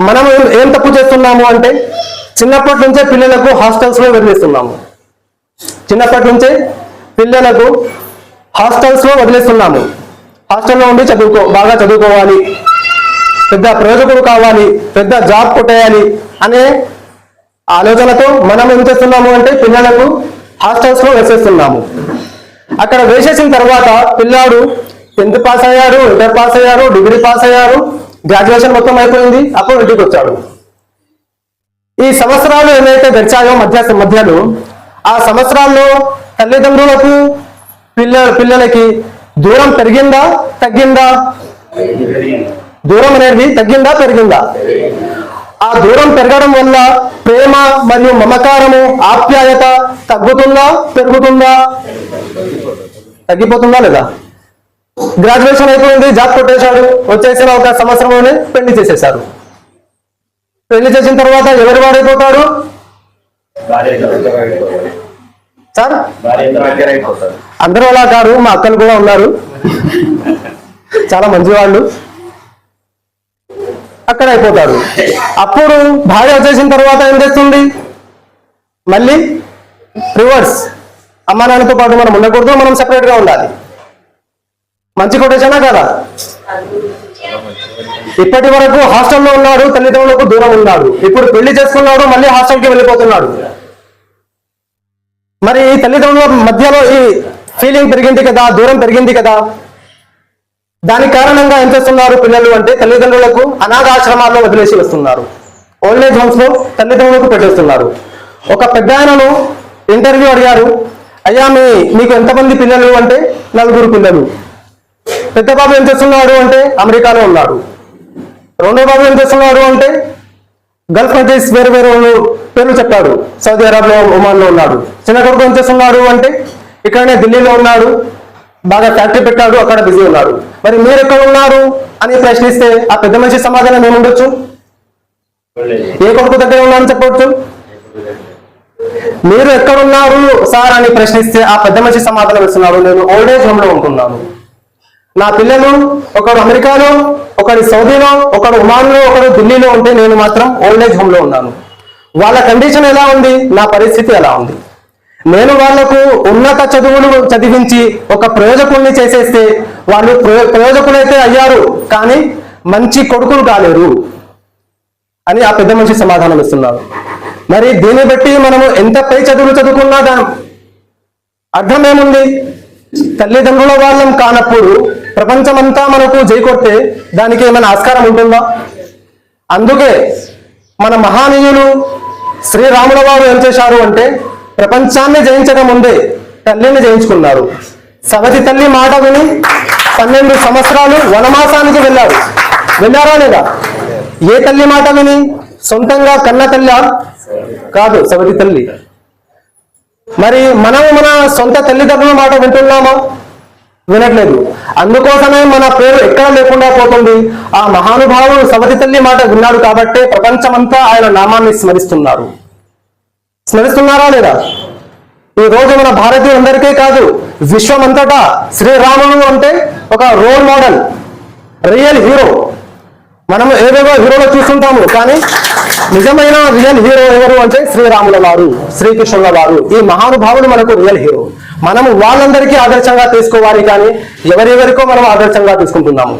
మనం ఏం- ఏం తప్పు చేస్తున్నాము అంటే చిన్నప్పటి నుంచే పిల్లలకు హాస్టల్స్లో వదిలేస్తున్నాము. చిన్నప్పటి నుంచే పిల్లలకు హాస్టల్స్లో వదిలేస్తున్నాము. హాస్టల్లో ఉండి చదువుకో బాగా చదువుకోవాలి. పెద్ద ప్రయోజకుడు కావాలి పెద్ద జాబ్ కొట్టేయాలి అనే ఆలోచనతో మనం ఏం చేస్తున్నాము అంటే పిల్లలకు హాస్టల్స్లో వేసేస్తున్నాము. అక్కడ వేసేసిన తర్వాత పిల్లాడు టెన్త్ పాస్ అయ్యారు ఇంటర్ పాస్ అయ్యారు డిగ్రీ పాస్ అయ్యారు గ్రాడ్యుయేషన్ మొత్తం అయిపోయింది. అప్పుడు ఇంటికి వచ్చాడు. ఈ సంవత్సరాలు ఏవైతే గడిచాయో మధ్య మధ్యలో ఆ సంవత్సరాల్లో తల్లిదండ్రులకు పిల్ల పిల్లలకి దూరం పెరిగిందా తగ్గిందా? దూరం అనేది తగ్గిందా పెరిగిందా? ఆ దూరం పెరగడం వల్ల ప్రేమ మరియు మమకారము ఆప్యాయత తగ్గుతుందా పెరుగుతుందా? తగ్గిపోతుందా లేదా? గ్రాడ్యుయేషన్ అయిపోయింది జాబ్ కొట్టేశాడు వచ్చేసిన ఒక సంవత్సరంలోనే పెళ్ళి చేసేశారు. పెళ్ళి చేసిన తర్వాత ఎవరు వాడైపోతాడు సార్? అందరూ అలా కాదు మా అక్కలు కూడా ఉన్నారు. చాలా మంచి వాళ్ళు అక్కడ అయిపోతారు. అప్పుడు భార్య వచ్చేసిన తర్వాత ఏం చేస్తుంది? మళ్ళీ రివర్స్ అమ్మా నాన్నతో పాటు మనం ఉండకూడదు మనం సెపరేట్గా ఉండాలి. మంచి కొటేషనా కదా? ఇప్పటి వరకు హాస్టల్లో ఉన్నాడు తల్లిదండ్రులకు దూరం ఉన్నాడు. ఇప్పుడు పెళ్ళి చేసుకున్నాడు మళ్ళీ హాస్టల్కి వెళ్ళిపోతున్నాడు. మరి ఈ తల్లిదండ్రుల మధ్యలో ఈ ఫీలింగ్ పెరిగింది కదా దూరం పెరిగింది కదా? దానికి కారణంగా ఏం చేస్తున్నారు పిల్లలు అంటే తల్లిదండ్రులకు అనాథాశ్రమాల్లో వదిలేసి వస్తున్నారు. ఓల్డ్ ఏజ్ హోమ్స్లో తల్లిదండ్రులకు పెట్టేస్తున్నారు. ఒక పెద్ద ఆయనను ఇంటర్వ్యూ అడిగారు. అయ్యా మీ మీకు ఎంతమంది పిల్లలు అంటే నలుగురు పిల్లలు. పెద్ద బాబు ఏం చేస్తున్నాడు అంటే అమెరికాలో ఉన్నాడు. రెండో బాబు ఏం చేస్తున్నాడు అంటే గల్ఫ్ కంట్రీస్ వేరు వేరు పేర్లు చెప్పాడు. సౌదీ అరేబియా ఒమాన్లో ఉన్నాడు. చిన్న కొడుకు ఏం చేస్తున్నాడు అంటే ఇక్కడనే ఢిల్లీలో ఉన్నాడు. బాగా ఫ్యాక్టరీ పెట్టాడు అక్కడ బిజీ ఉన్నాడు. మరి మీరు ఎక్కడ ఉన్నారు అని ప్రశ్నిస్తే ఆ పెద్ద మనిషి సమాధానం ఏముండొచ్చు? ఏ కొడుకు దగ్గర ఉన్నారని చెప్పవచ్చు మీరు ఎక్కడున్నారు సార్ అని ప్రశ్నిస్తే ఆ పెద్ద మనిషి సమాధానం ఇస్తున్నాడు. నేను ఓల్డ్ ఏజ్ హోమ్లో ఉంటున్నాను. నా పిల్లలు ఒకడు అమెరికాలో ఒకడు సౌదీలో ఒకడు ఉమాన్లో ఒకడు ఢిల్లీలో ఉంటే నేను మాత్రం ఓల్డ్ ఏజ్ హోమ్లో ఉన్నాను. వాళ్ళ కండిషన్ ఎలా ఉంది? నా పరిస్థితి ఎలా ఉంది? నేను వాళ్ళకు ఉన్నత చదువులు చదివించి ఒక ప్రయోజకుల్ని చేసేస్తే వాళ్ళు ప్రయోజకులైతే అయ్యారు కానీ మంచి కొడుకులు కాలేరు అని ఆ పెద్ద మనిషి సమాధానం ఇస్తున్నారు. మరి దీన్ని బట్టి మనము ఎంత పై చదువులు చదువుకున్నా అర్థం ఏముంది? తల్లిదండ్రుల వాళ్ళం కానప్పుడు ప్రపంచమంతా మనకు జైకొడితే దానికి ఏమైనా ఆస్కారం ఉంటుందా? అందుకే మన మహానీయులు శ్రీరాముల వారు ఏం చేశారు అంటే ప్రపంచాన్ని జయించక ముందే తల్లిని జయించుకున్నారు. సవతి తల్లి మాట విని పన్నెండు సంవత్సరాలు వనమాసానికి వెళ్ళారు. వెళ్ళారా లేదా? ఏ తల్లి మాట విని? సొంతంగా కన్న తల్లి? కాదు సవతి తల్లి. మరి మనం మన సొంత తల్లిదండ్రుల మాట వింటున్నామా? వినట్లేదు. అందుకోసమే మన పేరు ఎక్కడ లేకుండా పోతుంది? ఆ మహానుభావుడు సవతి తల్లి మాట విన్నాడు కాబట్టే ప్రపంచమంతా ఆయన నామాన్ని స్మరిస్తున్నారు. స్మరిస్తున్నారా లేదా? ఈ రోజు మన భారతీయులందరికీ కాదు విశ్వమంతటా శ్రీరాముడు అంటే ఒక రోల్ మోడల్ రియల్ హీరో మనం ఏవేవో హీరోలు చూస్తుంటాము కానీ నిజమైన రియల్ హీరో ఎవరు అంటే శ్రీరాముల వారు శ్రీకృష్ణుల వారు ఈ మహానుభావులు మనకు రియల్ హీరో మనము వాళ్ళందరికీ ఆదర్శంగా తీసుకోవాలి కానీ ఎవరెవరికో మనం ఆదర్శంగా తీసుకుంటున్నాము.